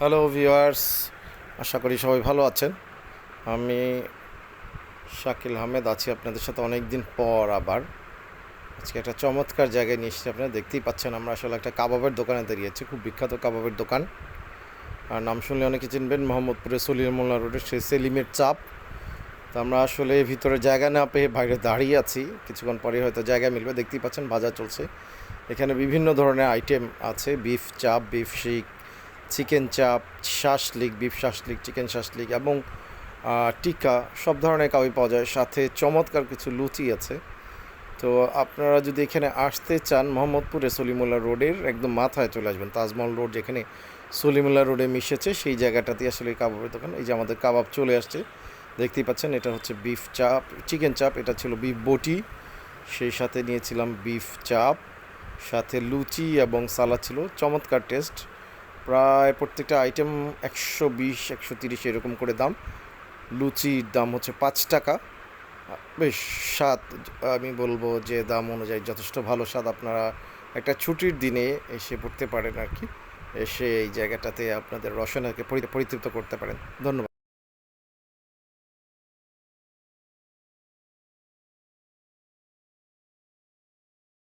Hello viewers আশা করি সবাই ভালো আছেন। আমি শাকিল আহমেদ আছি আপনাদের সাথে অনেক দিন পর আবার। আজকে একটা চমৎকার জায়গায় নিয়ে এসেছি। আপনারা দেখতেই পাচ্ছেন, আমরা আসলে একটা কাবাবের দোকানে দাঁড়িয়েছি। খুব বিখ্যাত কাবাবের দোকান। আর নাম শুনলে অনেকে চিনবেন মোহাম্মদপুরে সলিল মোল্লা রোডের সেই সেলিমের চাপ। তো আমরা আসলে ভিতরে জায়গা না পেয়ে বাইরে দাঁড়িয়ে আছি। কিছুক্ষণ পরে হয়তো জায়গা মিলবে। দেখতেই পাচ্ছেন, বাজার চলছে। এখানে বিভিন্ন ধরনের আইটেম আছে। বিফ চাপ বিফ শিক চিকেন চাপ, shashlik, beef shashlik, chicken shashlik এবং টিকা, সব ধরনের কাবি পাওয়া যায়। সাথে চমৎকার কিছু লুচি আছে। তো আপনারা যদি এখানে আসতে চান মোহাম্মদপুরে সলিমুল্লাহ রোডের, একদম মাথায় চলে আসবেন। তাজমহল রোড যেখানে সলিমুল্লাহ রোডে মিশেছে, সেই জায়গাটাতে আসলে কাবাবের দোকান। এই যে আমাদের কাবাব চলে আসছে, দেখতেই পাচ্ছেন, এটা হচ্ছে বিফ চাপ, চিকেন চাপ, এটা ছিল বিফ বটি। সেই সাথে নিয়েছিলাম বিফ চাপ, সাথে লুচি এবং সালাদ ছিল। চমৎকার টেস্ট। প্রায় প্রত্যেকটা আইটেম একশো বিশ, একশো তিরিশ এরকম করে দাম। লুচির দাম হচ্ছে পাঁচ টাকা। বেশ স্বাদ, আমি বলব যে দাম অনুযায়ী যথেষ্ট ভালো স্বাদ। আপনারা একটা ছুটির দিনে এসে পড়তে পারেন আর কি। এসে এই জায়গাটাতে আপনাদের রসনাকে পরি- পরিতৃপ্ত করতে পারেন। ধন্যবাদ।